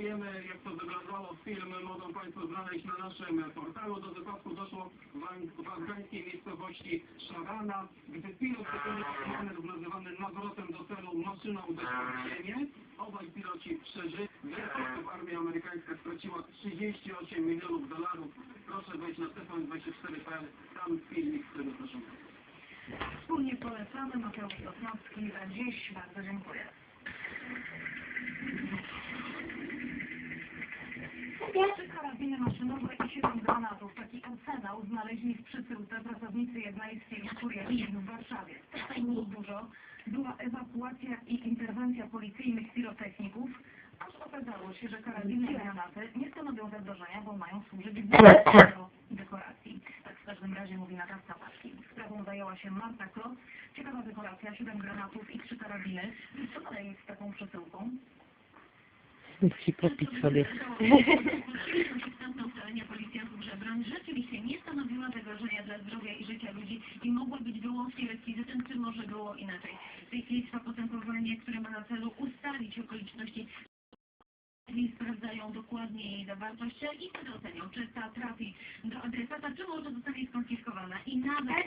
informujemy, jak to wyglądało. Film mogą Państwo znaleźć na naszym portalu. Do wypadku doszło w, w afgańskiej miejscowości Szarana, gdy pilot wykonany wlazywany nawrotem do celu maszyną uderzył w ziemię. Obaj piloci przeżyli. Wiele armia amerykańska straciła 38 milionów dolarów. Proszę wejść na TVN24.pl. Tam filmik tego proszę. Wspólnie polecamy Mateusz Sosnowski dziś. Bardzo dziękuję. Trzy karabiny maszynowe i siedem granatów. Taki arsenał znaleźli w przysyłce pracownicy jednej z firm kurierskich w Warszawie. Było dużo. Była ewakuacja i interwencja policyjnych pirotechników, aż okazało się, że karabiny i granaty nie stanowią zagrożenia, bo mają służyć do dekoracji. Tak w każdym razie mówi nadawca paczki. Sprawą zajęła się Marta Klot. Ciekawa dekoracja, siedem granatów i trzy karabiny. Musi popić sobie. Policjantów, że rzeczywiście nie stanowiła zagrożenia dla zdrowia i życia ludzi i mogła być wyłącznie rekwizytem, czy może było inaczej. W tej chwili trwa postępowanie, które ma na celu ustalić okoliczności i sprawdzają dokładnie jej zawartość i wtedy ocenią, czy ta trafi do adresata, czy może zostanie skonfiskowana. I nawet